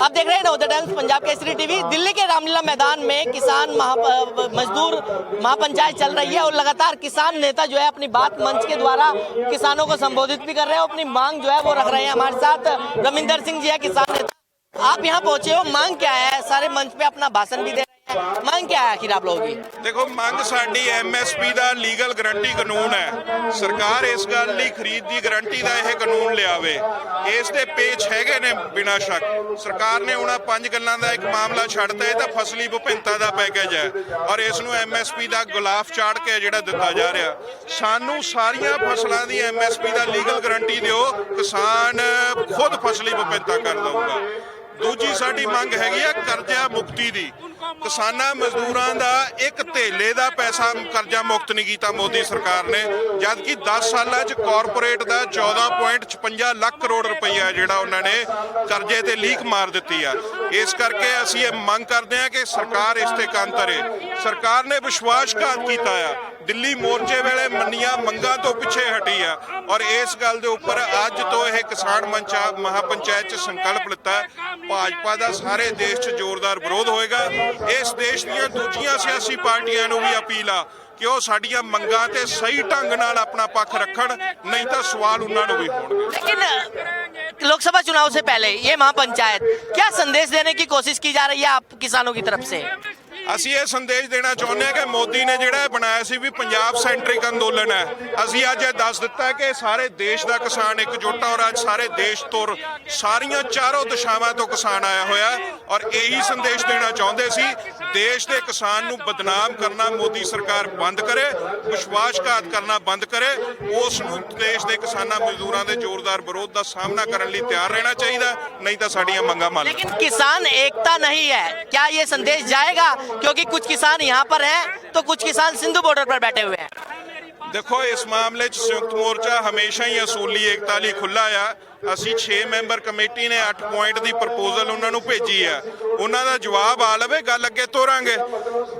आप देख रहे हैं नवोदय टाइम्स पंजाब केसरी टीवी। दिल्ली के रामलीला मैदान में किसान महा मजदूर महापंचायत चल रही है और लगातार किसान नेता जो है अपनी बात मंच के द्वारा किसानों को संबोधित भी कर रहे हैं अपनी मांग जो है वो रख रहे हैं। हमारे साथ रविंदर सिंह जी है, किसान नेता। आप यहाँ पहुँचे हो, मांग क्या है? सारे मंच पे अपना भाषण भी दे रहे हैं। ਮੰਗ ਕਿਆ ਹੈ ਆਖਿਰ ਆਪ ਲੋਗੋਂ ਦੇਖੋ, ਮੰਗ ਸਾਡੀ ਐਮਐਸਪੀ ਦਾ ਲੀਗਲ ਗਾਰੰਟੀ ਕਾਨੂੰਨ ਹੈ। ਸਰਕਾਰ ਇਸ ਗੱਲ ਲਈ ਖਰੀਦ ਦੀ ਗਾਰੰਟੀ ਦਾ ਇਹ ਕਾਨੂੰਨ ਲਿਆਵੇ। ਇਸ ਦੇ ਪੇਚ ਹੈਗੇ ਨੇ ਬਿਨਾਂ ਸ਼ੱਕ। ਸਰਕਾਰ ਨੇ ਉਹਨਾਂ ਪੰਜ ਗੱਲਾਂ ਦਾ ਇੱਕ ਮਾਮਲਾ ਛੱਡਤਾ ਇਹ ਤਾਂ ਫਸਲੀ ਵਿਭਿੰਨਤਾ ਦਾ ਪੈਕੇਜ ਹੈ। ਔਰ ਇਸ ਨੂੰ ਐਮਐਸਪੀ ਦਾ ਗੁਲਾਫ ਚਾੜ ਕੇ ਜਿਹੜਾ ਦਿੱਤਾ ਜਾ ਰਿਹਾ। ਸਾਨੂੰ ਸਾਰੀਆਂ ਫਸਲਾਂ ਦੀ ਐਮਐਸਪੀ ਦਾ ਲੀਗਲ ਗਰੰਟੀ ਦਿਓ। ਕਿਸਾਨ ਖੁਦ ਫਸਲੀ ਵਿਭਿੰਨਤਾ ਕਰ ਦਊਗਾ। ਦੂਜੀ ਸਾਡੀ ਮੰਗ ਹੈਗੀ ਆ ਕਰਜ਼ਾ ਮੁਕਤੀ ਦੀ। ਕਿਸਾਨਾਂ ਮਜ਼ਦੂਰਾਂ ਦਾ ਇੱਕ ਧੇਲੇ ਦਾ ਪੈਸਾ ਕਰਜ਼ਾ ਮੁਕਤ ਨਹੀਂ ਕੀਤਾ ਮੋਦੀ ਸਰਕਾਰ ਨੇ ਜਦ ਕਿ 10 ਸਾਲਾਂ 'ਚ ਕਾਰਪੋਰੇਟ ਦਾ 14.56 ਲੱਖ ਕਰੋੜ ਰੁਪਈਆ ਜਿਹੜਾ ਉਹਨਾਂ ਨੇ ਕਰਜ਼ੇ ਤੇ ਲੀਕ ਮਾਰ ਦਿੱਤੀ ਆ। ਇਸ ਕਰਕੇ ਅਸੀਂ ਇਹ ਮੰਗ ਕਰਦੇ ਹਾਂ ਕਿ ਸਰਕਾਰ ਇਸ ਤੇ ਕੰਨ ਧਰੇ ਸਰਕਾਰ ਨੇ ਵਿਸ਼ਵਾਸਘਾਤ ਕੀਤਾ ਆ ਦਿੱਲੀ ਮੋਰਚੇ ਵੇਲੇ ਮੰਨੀਆਂ ਮੰਗਾਂ ਤੋਂ ਪਿੱਛੇ ਹਟੀ ਆ ਔਰ ਇਸ ਗੱਲ ਦੇ ਉੱਪਰ ਅੱਜ ਤੋਂ ਇਹ ਕਿਸਾਨ ਮੰਚਾ ਮਹਾਪੰਚਾਇਤ 'ਚ ਸੰਕਲਪ ਲਿੱਤਾ ਹੈ। ਭਾਜਪਾ ਦਾ ਸਾਰੇ ਦੇਸ਼ 'ਚ ਜ਼ੋਰਦਾਰ ਵਿਰੋਧ ਹੋਏਗਾ ਇਸ ਦੇਸ਼ ਦੀਆਂ ਦੂਜੀਆਂ ਸਿਆਸੀ ਪਾਰਟੀਆਂ ਨੂੰ ਵੀ ਅਪੀਲ ਆ ਕਿ ਉਹ ਸਾਡੀਆਂ ਮੰਗਾਂ ਤੇ ਸਹੀ ਢੰਗ ਨਾਲ ਆਪਣਾ ਪੱਖ ਰੱਖਣ ਨਹੀਂ ਤਾਂ ਸਵਾਲ ਉਹਨਾਂ ਨੂੰ ਵੀ ਹੋਣਗੇ लेकिन लोकसभा चुनाव से पहले ये महापंचायत क्या संदेश देने की कोशिश की जा रही है आप किसानों की तरफ से ਅਸੀਂ ਇਹ ਸੰਦੇਸ਼ ਦੇਣਾ ਚਾਹੁੰਦੇ ਹਾਂ ਕਿ ਮੋਦੀ ਨੇ ਜਿਹੜਾ ਇਹ ਬਣਾਇਆ ਸੀ ਵੀ ਪੰਜਾਬ ਸੈਂਟਰਿਕ ਅੰਦੋਲਨ ਹੈ। ਅਸੀਂ ਅੱਜ ਇਹ ਦੱਸ ਦਿੱਤਾ ਕਿ ਸਾਰੇ ਦੇਸ਼ ਦਾ ਕਿਸਾਨ ਇਕਜੁੱਟ ਹੈ ਔਰ ਅੱਜ ਸਾਰੇ ਦੇਸ਼ ਤੋਂ ਸਾਰੀਆਂ ਚਾਰੋਂ ਦਿਸ਼ਾਵਾਂ ਤੋਂ ਕਿਸਾਨ ਆਇਆ ਹੋਇਆ ਔਰ ਇਹੀ ਸੰਦੇਸ਼ ਦੇਣਾ ਚਾਹੁੰਦੇ ਸੀ ਦੇਸ਼ ਦੇ ਕਿਸਾਨ ਨੂੰ ਬਦਨਾਮ ਕਰਨਾ ਮੋਦੀ ਸਰਕਾਰ ਬੰਦ ਕਰੇ ਵਿਸ਼ਵਾਸਘਾਤ ਕਰਨਾ ਬੰਦ ਕਰੇ ਉਸ ਨੂੰ ਦੇਸ਼ ਦੇ ਕਿਸਾਨਾਂ ਮਜ਼ਦੂਰਾਂ ਦੇ ਜ਼ੋਰਦਾਰ ਵਿਰੋਧ ਦਾ ਸਾਹਮਣਾ ਕਰਨ ਲਈ ਤਿਆਰ ਰਹਿਣਾ ਚਾਹੀਦਾ ਨਹੀਂ ਤਾਂ ਸਾਡੀਆਂ ਮੰਗਾਂ ਮੰਨ ਲਓ लेकिन किसान एकता नहीं है क्या ये संदेश जाएगा क्योंकि कुछ किसान यहाँ पर हैं तो कुछ किसान सिंधु बॉर्डर पर बैठे हुए हैं ਦੇਖੋ ਇਸ ਮਾਮਲੇ 'ਚ ਸੰਯੁਕਤ ਮੋਰਚਾ ਹਮੇਸ਼ਾ ਹੀ ਅਸੂਲੀ ਏਕਤਾ ਲਈ ਖੁੱਲਾ ਆ ਅਸੀਂ 6 ਮੈਂਬਰ ਕਮੇਟੀ ਨੇ 8 ਪੁਆਇੰਟ ਦੀ ਪ੍ਰਪੋਜ਼ਲ ਉਹਨਾਂ ਨੂੰ ਭੇਜੀ ਆ ਉਹਨਾਂ ਦਾ ਜਵਾਬ ਆ ਲਵੇ ਗੱਲ ਅੱਗੇ ਤੋਰਾਂਗੇ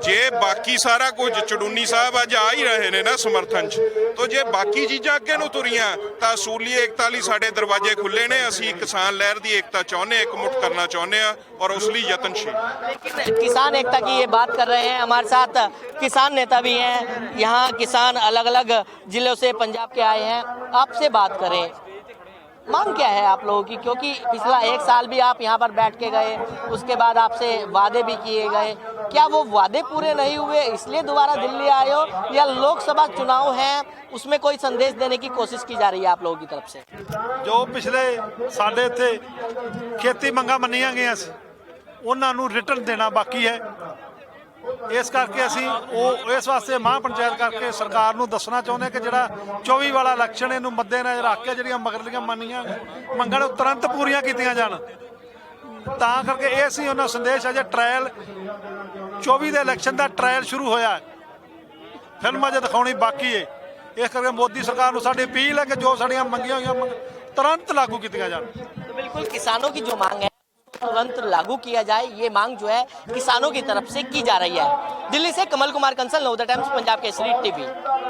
ਜੇ ਬਾਕੀ ਸਾਰਾ ਕੁਝ ਚੜੂਨੀ ਸਾਹਿਬ ਅੱਜ ਆ ਹੀ ਰਹੇ ਨੇ ਨਾ ਸਮਰਥਨ 'ਚ ਤਾਂ ਜੇ ਬਾਕੀ ਚੀਜ਼ਾਂ ਅੱਗੇ ਨੂੰ ਤੁਰੀਆਂ ਤਾਂ ਅਸੂਲੀ ਏਕਤਾ ਲਈ ਸਾਡੇ ਦਰਵਾਜ਼ੇ ਖੁੱਲੇ ਨੇ ਅਸੀਂ ਕਿਸਾਨ ਲਹਿਰ ਦੀ ਏਕਤਾ ਚਾਹੁੰਦੇ ਹਾਂ ਇਕਮੁੱਠ ਕਰਨਾ ਚਾਹੁੰਦੇ ਆ ਔਰ ਉਸ ਲਈ ਯਤਨਸ਼ੀਲ लेकिन किसान एकता की ये बात कर रहे हैं हमारे साथ किसान नेता भी हैं यहाँ किसान अलग अलग जिलों से पंजाब के आए हैं आपसे बात करें मांग क्या है आप लोगों की क्योंकि पिछला एक साल भी आप यहाँ पर बैठ के गए उसके बाद आपसे वादे भी किए गए क्या वो वादे पूरे नहीं हुए इसलिए दोबारा दिल्ली आए हो या लोकसभा चुनाव है उसमें कोई संदेश देने की कोशिश की जा रही है आप लोगों की तरफ से ਜੋ ਪਿਛਲੇ ਸਾਡੇ ਇੱਥੇ ਖੇਤੀ ਮੰਗਾਂ ਮੰਨੀਆਂ ਗਈਆਂ ਸੀ ਉਹਨਾਂ ਨੂੰ ਰਿਟਰਨ ਦੇਣਾ ਬਾਕੀ ਹੈ ਇਸ ਕਰਕੇ ਅਸੀਂ ਉਹ ਇਸ ਵਾਸਤੇ ਮਹਾ ਪੰਚਾਇਤ ਕਰਕੇ ਸਰਕਾਰ ਨੂੰ ਦੱਸਣਾ ਚਾਹੁੰਦੇ ਕਿ ਜਿਹੜਾ 24 ਵਾਲਾ ਇਲੈਕਸ਼ਨ ਇਹਨੂੰ ਮੱਦੇ ਨਜ਼ਰ ਰੱਖ ਕੇ ਜਿਹੜੀਆਂ ਮਗਰਲੀਆਂ ਮੰਨੀਆਂ ਮੰਗਾਂ ਨੂੰ ਤੁਰੰਤ ਪੂਰੀਆਂ ਕੀਤੀਆਂ ਜਾਣ। ਤਾਂ ਕਰਕੇ ਇਹ ਸੀ ਉਹਨਾਂ ਸੰਦੇਸ਼ ਹੈ ਜੇ ਟ੍ਰਾਇਲ 24 ਦੇ ਇਲੈਕਸ਼ਨ ਦਾ ਟ੍ਰਾਇਲ ਸ਼ੁਰੂ ਹੋਇਆ, ਫਿਲਮਾਂ ਜੇ ਦਿਖਾਉਣੀ ਬਾਕੀ ਏ। ਇਸ ਕਰਕੇ ਮੋਦੀ ਸਰਕਾਰ ਨੂੰ ਸਾਡੀ ਅਪੀਲ ਹੈ ਕਿ ਜੋ ਸਾਡੀਆਂ ਮੰਗੀਆਂ ਹੋਈਆਂ ਤੁਰੰਤ ਲਾਗੂ ਕੀਤੀਆਂ ਜਾਣ। ਬਿਲਕੁਲ ਕਿਸਾਨੋ ਕੀ ਜੋ ਮੰਗ ਹੈ तुरंत लागू किया जाए ये मांग जो है किसानों की तरफ से की जा रही है दिल्ली से कमल कुमार कंसल नवोदय टाइम्स पंजाब केसरी टीवी